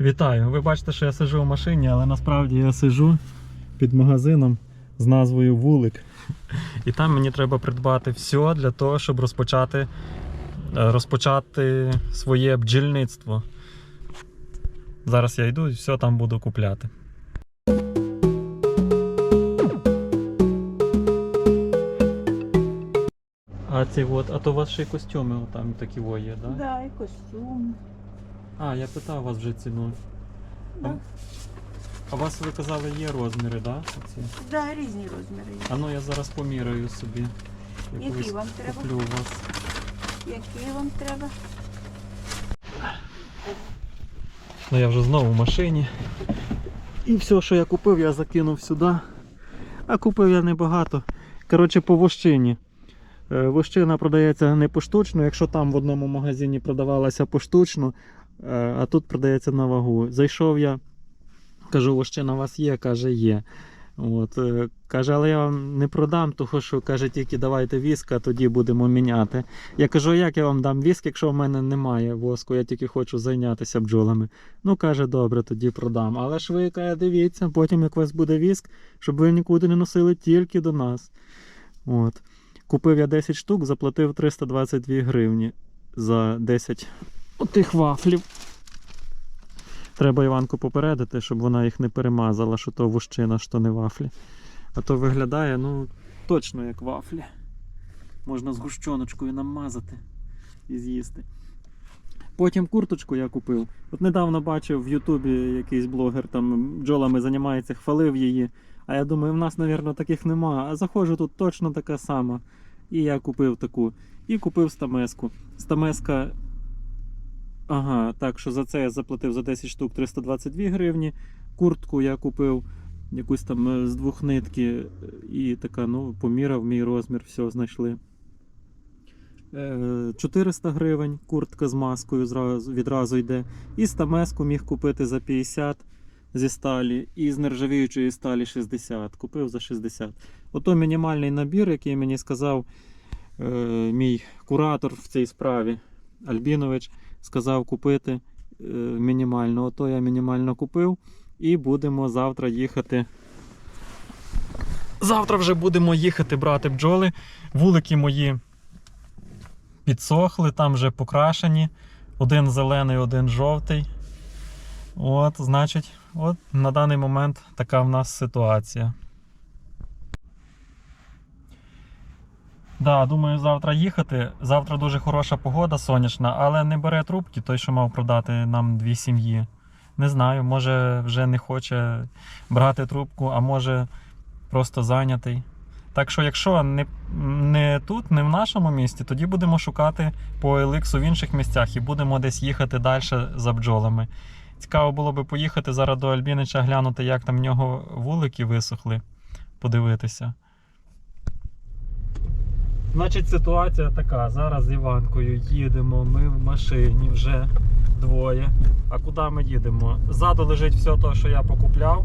Вітаю! Ви бачите, що я сиджу в машині, але насправді я сиджу під магазином з назвою Вулик. І там мені треба придбати все для того, щоб розпочати, е, розпочати своє бджільництво. Зараз я йду і все там буду купляти. А ці от, а то у вас ще й костюми там такі є, так? Да? Да, і костюм. А, я питав вас вже ціну. Да. А у вас ви казали є розміри, да? Оці? Да, різні розміри є. А ну я зараз поміряю собі. Які вам треба? Куплю у вас. Які вам треба? Ну я вже знову в машині. І все, що я купив, я закинув сюди. А купив я небагато. Коротше, по вощині. Е, Вощина продається не поштучно, якщо там в одному магазині продавалася поштучно, а тут продається на вагу. Зайшов я, кажу, вощина у вас є, каже, є. От, е, каже, але я вам не продам, тому що каже, тільки давайте віск, а тоді будемо міняти. Я кажу, як я вам дам віск, якщо в мене немає воску, я тільки хочу зайнятися бджолами. Ну, каже, добре, тоді продам. Але ж ви каже, дивіться, потім як у вас буде віск, щоб ви нікуди не носили тільки до нас. От. Купив я 10 штук, заплатив 322 гривні за 10 отих вафлів. Треба Іванку попередити, щоб вона їх не перемазала, що то вущина, що не вафлі. А то виглядає, ну, точно як вафлі. Можна з гущоночкою намазати і з'їсти. Потім курточку я купив. От недавно бачив в Ютубі якийсь блогер там бджолами займається, хвалив її. А я думаю, в нас, мабуть, таких нема. А заходжу тут точно така сама. І я купив таку. І купив стамеску. Стамеска. Ага, так що за це я заплатив за 10 штук 322 гривні. Куртку я купив якусь там е, з двох нитки. е, І така, ну, поміряв мій розмір, все знайшли. Е, 400 гривень, куртка з маскою відразу йде. І стамеску міг купити за 50 зі сталі, і з нержавіючої сталі 60. Купив за 60. Ото мінімальний набір, який мені сказав е, мій куратор в цій справі Альбінович, сказав купити е, мінімально. Ото я мінімально купив. І будемо завтра їхати. Завтра вже будемо їхати брати бджоли. Вулики мої підсохли, там вже покрашені. Один зелений, один жовтий. От, значить, от на даний момент така в нас ситуація. Да, думаю, завтра їхати. Завтра дуже хороша погода сонячна, але не бере трубки той, що мав продати нам дві сім'ї. Не знаю, може вже не хоче брати трубку, а може просто зайнятий. Так що, якщо не, не тут, не в нашому місті, тоді будемо шукати по еликсу в інших місцях і будемо десь їхати далі за бджолами. Цікаво було би поїхати зараз до Альбінича, глянути, як там в нього вулики висохли, подивитися. Значить, ситуація така. Зараз з Іванкою їдемо. Ми в машині вже двоє. А куди ми їдемо? Ззаду лежить все те, що я покупляв.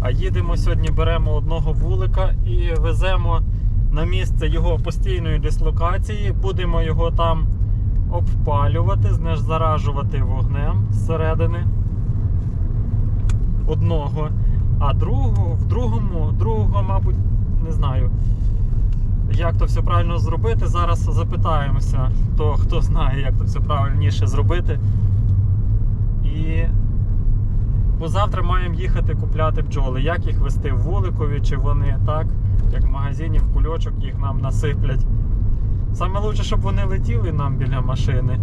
А їдемо сьогодні, беремо одного вулика і веземо на місце його постійної дислокації. Будемо його там обпалювати, знезаражувати вогнем зсередини одного. А другого, в другому, другого, мабуть, не знаю, як то все правильно зробити. Зараз запитаємося, то хто знає, як то все правильніше зробити. І бо завтра маємо їхати купляти бджоли. Як їх вести в вуликові, чи вони так, як в магазині, в кульочок їх нам насиплять. Саме лучше, щоб вони летіли нам біля машини.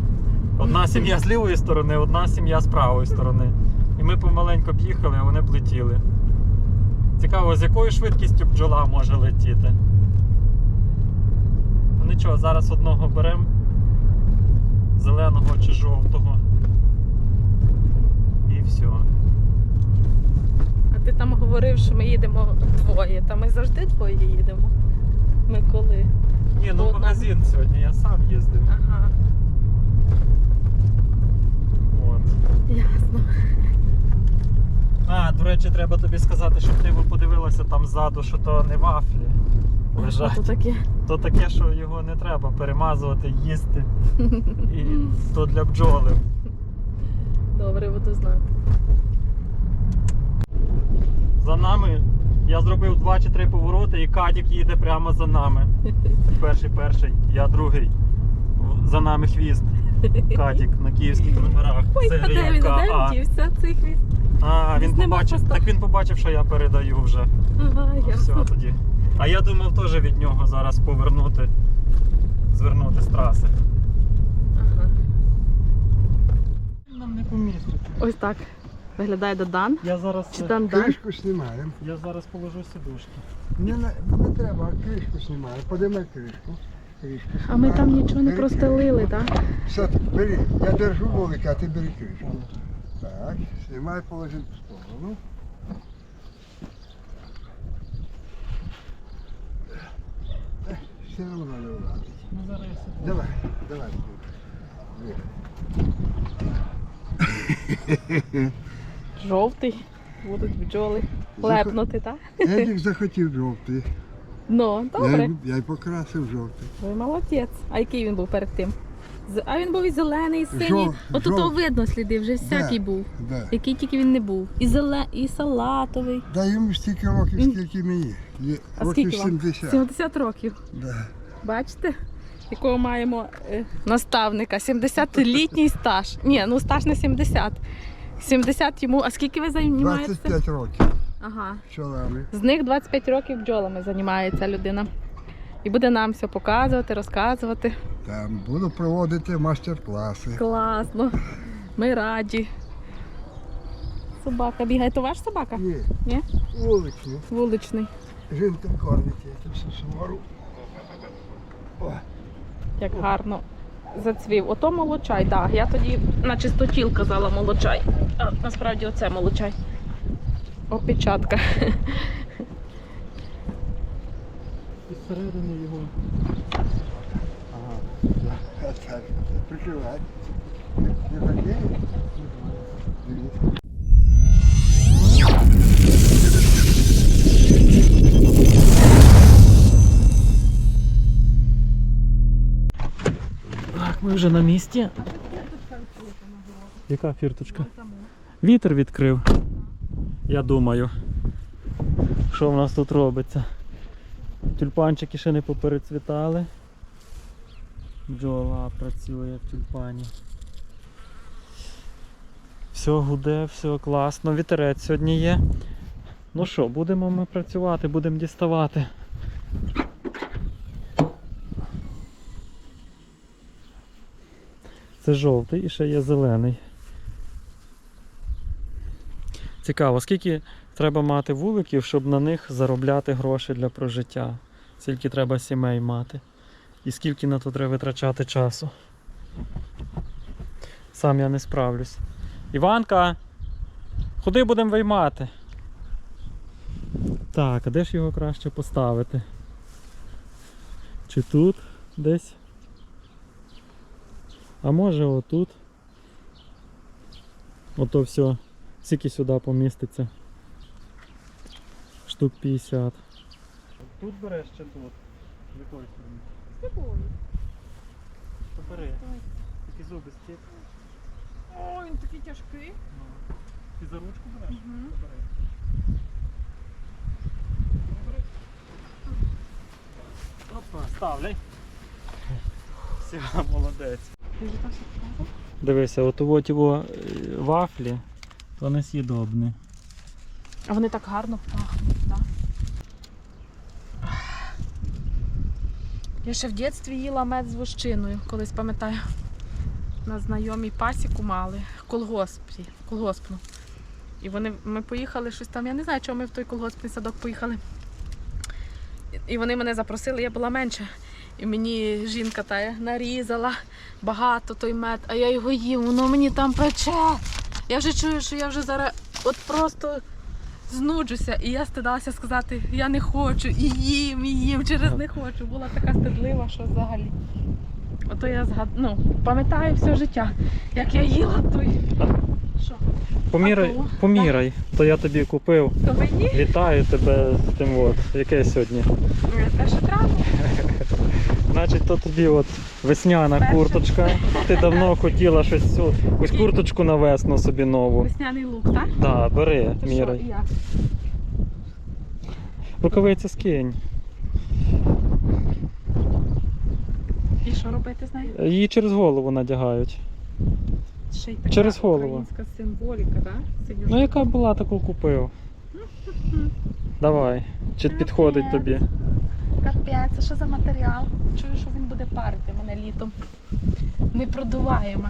Одна сім'я з лівої сторони, одна сім'я з правої сторони. І ми помаленько б їхали, а вони б летіли. Цікаво, з якою швидкістю бджола може летіти. Нічого, зараз одного беремо. Зеленого чи жовтого. І все. А ти там говорив, що ми їдемо двоє. Та ми завжди двоє їдемо. Ми коли? Ні, ну в магазин сьогодні я сам їздив. Ага, От. ясно. Речі, треба тобі сказати, щоб ти подивилася там ззаду, що то не вафлі лежать. то таке? То таке, що його не треба перемазувати, їсти. І то для бджоли. Добре, буду знати. За нами я зробив два чи три повороти і Кадік їде прямо за нами. Перший перший, я другий. За нами хвіст. Кадік на київських номерах. Ой, де він? Де дівся цей хвіст? А, він нема побачив. просто. Так він побачив, що я передаю вже. Ага, Ну, Все тоді. А я думав теж від нього зараз повернути, звернути з траси. Ага. Нам не поміститься. Ось так виглядає Додан. Я зараз, Чи е, Дандан? Кришку знімаємо. я зараз положу сидушки. Не, не, не треба, кришку знімаємо. Подимай кришку. кришку А ми там нічого не Бери простелили, так? Все, бери. Я держу вулик, а ти бери кришку. Так, знімай, положи в сторону. Все одно не влазить. Ну зараз я. Давай, давай. Бери. Жовтий. Будуть бджоли лепнути, так? Едік захотів жовтий. Ну, Я, добре. й- я й покрасив жовтий. Ви молодець. А який він був перед тим? А він був і зелений, і синій. Жов- От жов- видно сліди, вже всякий був. Да. Який тільки він не був. І зеле... і салатовий. Да йому стільки років, скільки мені. Є А років скільки вам? 70. 70 років. Да. Бачите? Якого маємо е, наставника? 70-літній стаж. Ні, ну стаж не 70. 70 йому. А скільки ви займаєтеся? 25 років Ага. пчолами. З них 25 років бджолами займається людина. І буде нам все показувати, розказувати. Там буду проводити майстер-класи. Класно. Ми раді. Собака бігає. То ваш собака? Ні, Ні? вуличні. Вуличний. Жінка кормить, я все сумару. О, Як гарно зацвів. Ото молочай, так. Я тоді на чистотіл казала молочай. А насправді оце молочай. Опечатка. І зсередини його. ага. А так, прикривай. Не? Дивись. Ми вже на місці. Яка фірточка? Вітер відкрив. Я думаю. Що в нас тут робиться? Тюльпанчики ще не поперецвітали. Бджола працює в тюльпані. Все гуде, все класно. Вітерець сьогодні є. Ну що, будемо ми працювати, будемо діставати. Це жовтий і ще є зелений. Цікаво, скільки треба мати вуликів, щоб на них заробляти гроші для прожиття? Скільки треба сімей мати? І скільки на то треба витрачати часу? Сам я не справлюсь. Іванка, куди будемо виймати? Так, а де ж його краще поставити? Чи тут десь? А може отут. Ото все. Скільки сюди поміститься. Штук 50. Тут береш чи тут? З якої сторони? Бери. Такі зуби стік. Ой, він такий тяжкий. Ти за ручку береш? Мгм. Бери. Опа, ставляй. Все, молодець. Дивися, от от його е, вафлі, то не. А вони так гарно пахнуть, так? Я ще в дитинстві їла мед з вощиною, колись пам'ятаю. На знайомій пасіку мали, колгоспі, колгоспну. І вони, ми поїхали щось там, я не знаю, чого ми в той колгоспний садок поїхали. І вони мене запросили, я була менша. І мені жінка та нарізала багато той мед, а я його їм, воно мені там пече. Я вже чую, що я вже зараз от просто знуджуся. І я стидалася сказати, я не хочу, і їм, і їм, через не хочу. Була така стидлива, що взагалі. Ото я згад... ну, пам'ятаю все життя, як я їла той Що? Поміряй, А то? поміряй, то я тобі купив. То мені? Вітаю тебе з тим от. Яке сьогодні? Те, що треба. Значить, то тобі от весняна Перше. курточка. Ти давно хотіла щось цю, ось курточку на весну собі нову. Весняний лук, так? Да, бери, То що, міряй. і як? Рукавиці скинь. І що робити з нею? Її через голову надягають. Ще й така Через голову. українська символіка, так? Ну яка була, таку купив. Давай. Чи підходить тобі? Капець, це що за матеріал? Чую, що він буде парити мене літом. Не продуваємо.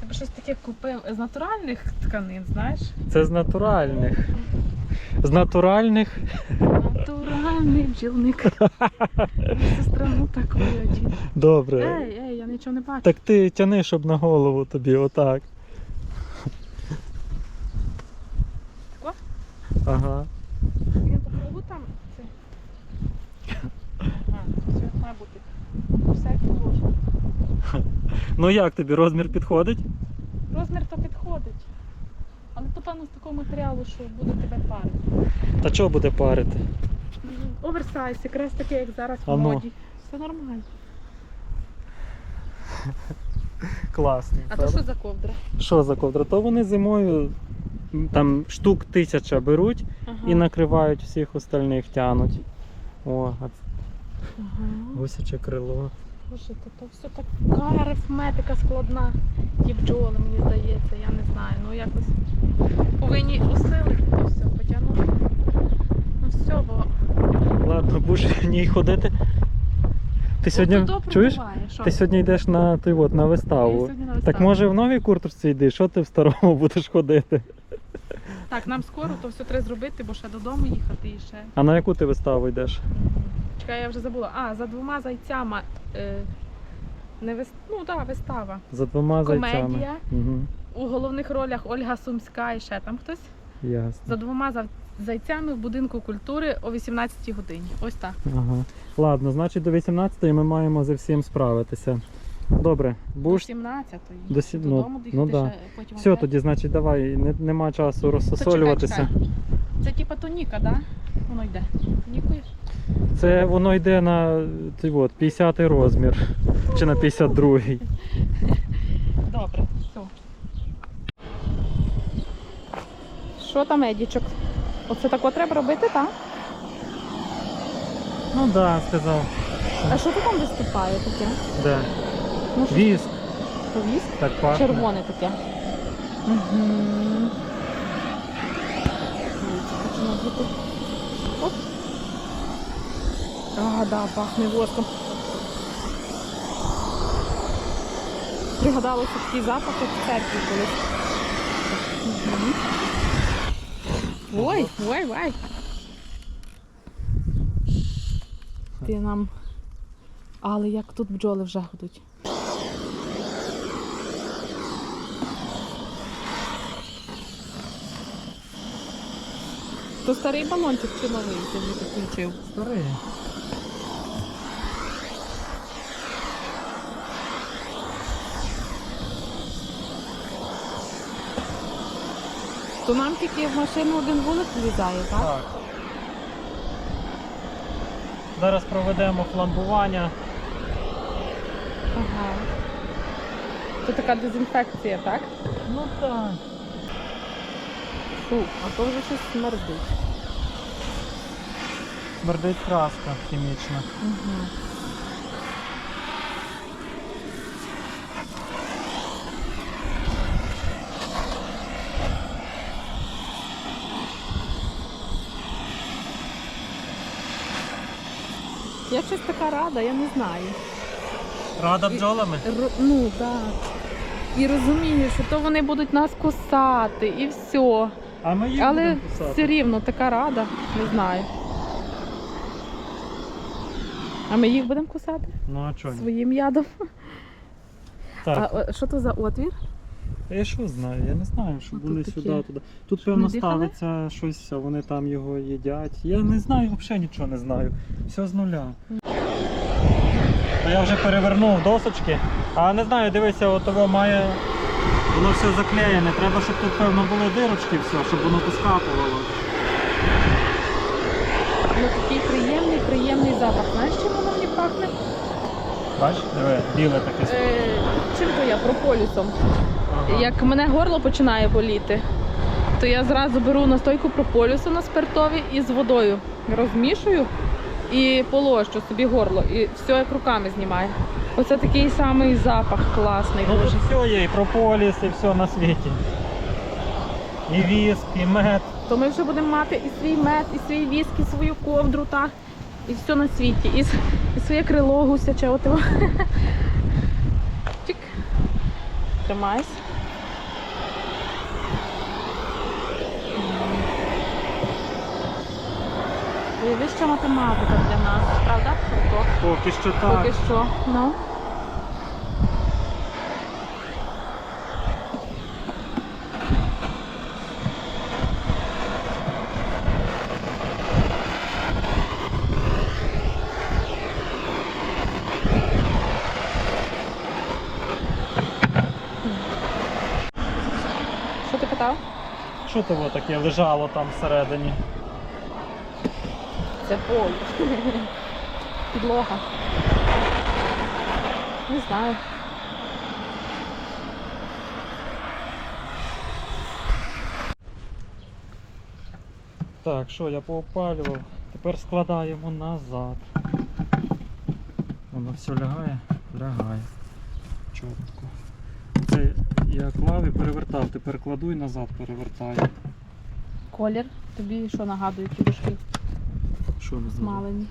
Тебе щось таке купив з натуральних тканин, знаєш? Це з натуральних. З натуральних. Натуральний бджілник. Всю страну так один. Добре. Ей, ей, нічого не бачу. Так ти тяни, щоб на голову тобі, отак. Тако? Ага. Він по кругу там. Це. А, все має бути. Все як. Ну як тобі розмір підходить? Розмір то підходить. Але то певно з такого матеріалу, що буде тебе парити. Та чого буде парити? Оверсайз, якраз таке, як зараз в А ну. моді. Все нормально. Класно. А то що за ковдра? Що за ковдра? То вони зимою там штук тисяча беруть Ага. і накривають всіх остальних тянуть. О, а Ага. гусяче крило. Боже, то, то все така арифметика складна. Ті бджоли, мені здається, я не знаю. Ну якось повинні усилити то все, потягнути. Ну все, бо Ладно, будеш в ній ходити. Ти сьогодні От чуєш? що? Ти сьогодні йдеш на той от, на Я виставу. сьогодні на Так виставу. може в новій курточці йди, що ти в старому будеш ходити? Так, нам скоро то все треба зробити, бо ще додому їхати і ще. А на яку ти виставу йдеш? Чекай, я вже забула. А, за двома зайцями. Е, не вис... Ну так, да, вистава. За двома зайцями. Комедія. Угу. У головних ролях Ольга Сумська і ще там хтось. Ясно. За двома за- зайцями в будинку культури о 18 годині. Ось так. Ага. Ладно, значить до 18-ї ми маємо за всім справитися. Добре, До будеш. 17-ї. До сі- ну, Додому ну доїхати да. ще потім. Все, опять. тоді, значить, давай, не, нема часу розсосолюватися. чекай, чекай. Це типа тоніка, да? Воно йде. Тонікуєш? Це воно йде на цей от, 50 розмір. Чи на 52-й. Добре, все. Що там, Едічок? Оце тако треба робити, так? Ну так, да, сказав. А що тут там виступає таке? Де? Ну, що Віск, це віск? так пахне. Червоне таке. Угу. Оп. А, да, пахне воском. Пригадалося такий запах, як в церкві колись. Мгм. Ой, ой, ой. Ти нам. Але як тут бджоли вже гудуть. То старий балончик чи новий ти вже підключив? Старий. То нам тільки в машину один вулик влізає, так? Так. Зараз проведемо фламбування. Ага. Це така дезінфекція, так? Ну так. Фу, а то вже щось смердить. Смердить краска хімічна. Угу. Щось така рада, я не знаю. Рада бджолами? Ро- ну так. І розумію, що то вони будуть нас кусати і все. А ми їх Але будемо кусати. все рівно така рада, не знаю. А ми їх будемо кусати Ну а чого? ні? своїм ядом. Так. А о, що то за отвір? Я що знаю, я не знаю, що були тут сюди, таке. туди. Тут Щоб певно не дихали? ставиться щось, а вони там його їдять. Я не знаю, взагалі нічого не знаю. Все з нуля. Я вже перевернув досочки. А не знаю, дивися, от того має Воно все заклеєне, треба, щоб тут певно були дирочки, все, щоб воно поскапувало. Ну такий приємний, приємний запах. Знаєш, чим воно мені пахне? Бачиш, диви, біле таке. Е, чим то я? Прополісом. Як мене горло починає боліти, то я зразу беру настойку прополісу на спиртові і з водою розмішую і полощу собі горло. І все як руками знімає. Оце такий самий запах класний. Ну тут дуже. все є, і прополіс, і все на світі. І віск, і мед. То ми вже будемо мати і свій мед, і свій віск, і свою ковдру, та, і все на світі. І, і своє крило гусяче. Тримайся. Уяви, що математика для нас, правда? Круто. Поки що так. Поки що. Ну. Що ти питав? Що того таке лежало там всередині? Це пол. Підлога. Не знаю. Так, що я поопалював, тепер складаємо назад. Воно все лягає, лягає. Чітко. Це я клав і перевертав, тепер кладу і назад перевертаю. Колір. Тобі що нагадує ті дошки Що не знаю. смалені?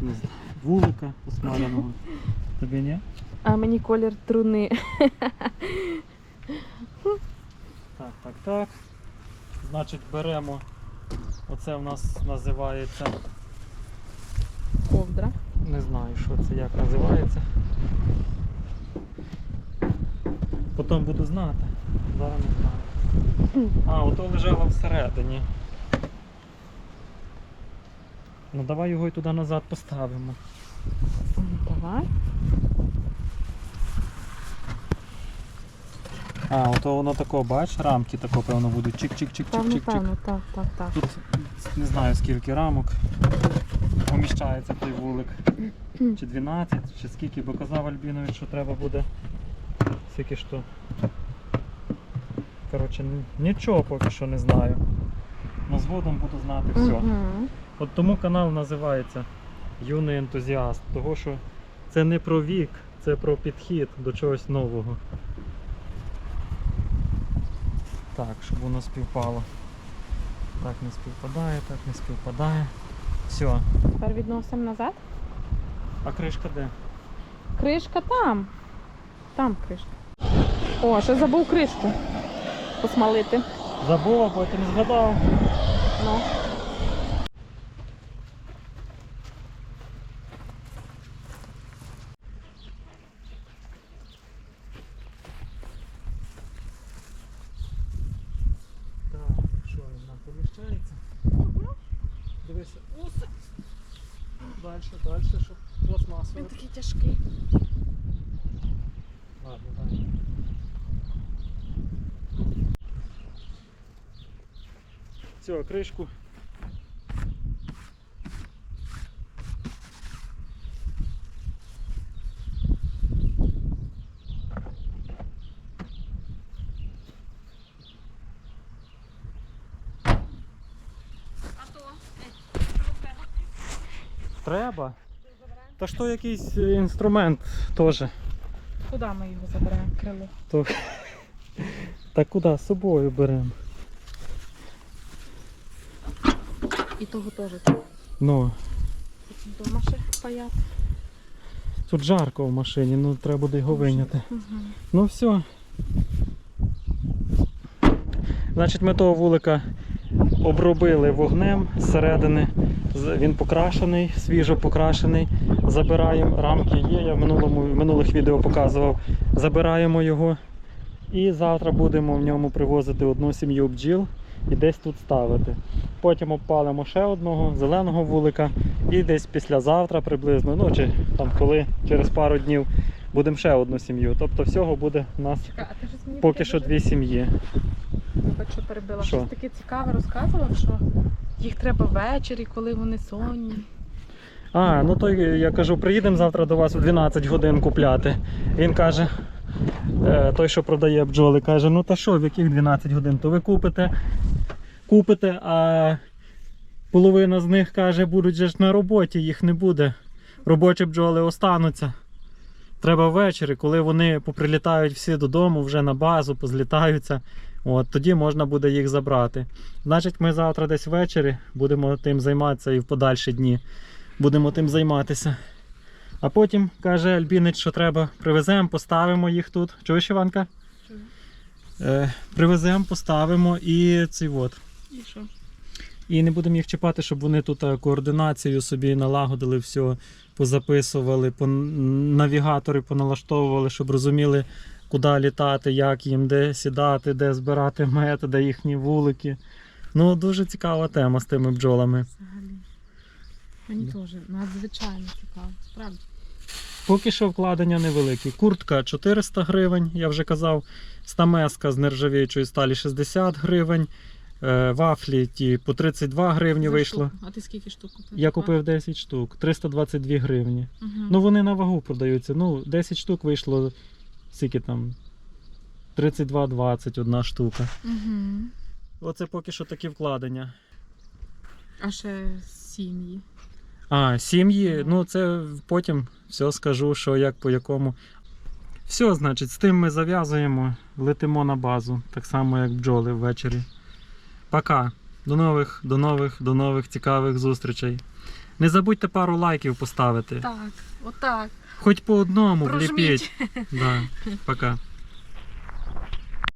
Не знаю. Вулика осмаленого. Тобі ні? А мені колір труни. Так, так, так. Значить, беремо. Оце в нас називається. Ковдра. Не знаю, що це як називається. Потім буду знати. Зараз не знаю. А, ото лежало всередині. Ну давай його і туди назад поставимо. Давай. А, ото воно тако, бач, рамки тако, певно, будуть Певно, чик-чик-чик-чик-чик-чик. певно, так, так, так. Тут не знаю скільки рамок поміщається в той вулик. Чи 12, чи скільки, бо казав Альбінович, що треба буде скільки що. Коротше, н- нічого поки що не знаю. Но згодом буду знати все. Мгм. От тому канал називається Юний ентузіаст, того що це не про вік, це про підхід до чогось нового. Так, щоб воно співпало. Так не співпадає, так не співпадає. Все. Тепер відносимо назад. А кришка де? Кришка там. Там кришка. О, ще забув кришку посмалити. Забула, потім згадав. Ну. Так, що він нам поміщається? Дальше, далі, щоб пластмасовий. Він такий тяжкий. Ладно, далі. Все, кришку. А то Треба? Та що якийсь е, інструмент теж. куди ми його заберемо? Крило. То... Та куди? З собою беремо. І того теж. Ну, Дома ще паяти. тут жарко в машині, ну треба буде його виняти. Угу. Ну все. Значить, ми того вулика обробили вогнем зсередини. Він покрашений, свіжо покрашений. Забираємо, рамки є, я в минулому, в минулих відео показував. Забираємо його. І завтра будемо в ньому привозити одну сім'ю бджіл і десь тут ставити. Потім обпалимо ще одного зеленого вулика і десь післязавтра приблизно, ну чи там коли через пару днів будемо ще одну сім'ю. Тобто всього буде у нас Чекай, а ти щось мені поки таке що дуже- дві сім'ї. Вибач, що перебила. Що? Щось таке цікаве розказував, що їх треба ввечері, коли вони сонні. А, ну то я кажу, приїдемо завтра до вас в 12 годин купляти. Він каже, е, той, що продає бджоли, каже, ну та що, в яких 12 годин? То ви купите, купите, а половина з них каже, будуть же ж на роботі, їх не буде. Робочі бджоли остануться. Треба ввечері, коли вони поприлітають всі додому, вже на базу, позлітаються. От, тоді можна буде їх забрати. Значить, ми завтра десь ввечері будемо тим займатися і в подальші дні будемо тим займатися. А потім каже Альбінець, що треба, привеземо, поставимо їх тут. Чуєш, Іванка? Чую. Е, привеземо, поставимо і цей от. І що? І не будемо їх чіпати, щоб вони тут е, координацію собі налагодили, все позаписували, по навігатори поналаштовували, щоб розуміли, куди літати, як їм, де сідати, де збирати мед, де їхні вулики. Ну, дуже цікава тема з тими бджолами. Мені теж надзвичайно цікаво. Справді. Поки що вкладення невеликі. Куртка 400 гривень, я вже казав. Стамеска з нержавіючої сталі 60 гривень. Е, Вафлі ті по 32 гривні За вийшло. штуку. А ти скільки штук купив? Я купив 10 штук, 322 гривні. Угу. Ну вони на вагу продаються. Ну, 10 штук вийшло скільки там 32,20 одна штука. угу. Оце поки що такі вкладення. А ще сім'ї. А, сім'ї, ну це потім все скажу, що як по якому. Все, значить, з тим ми зав'язуємо, летимо на базу, так само як бджоли ввечері. Пока. До нових, до нових, до нових цікавих зустрічей. Не забудьте пару лайків поставити. Так, отак. Хоч по одному вліпіть. Да. Пока.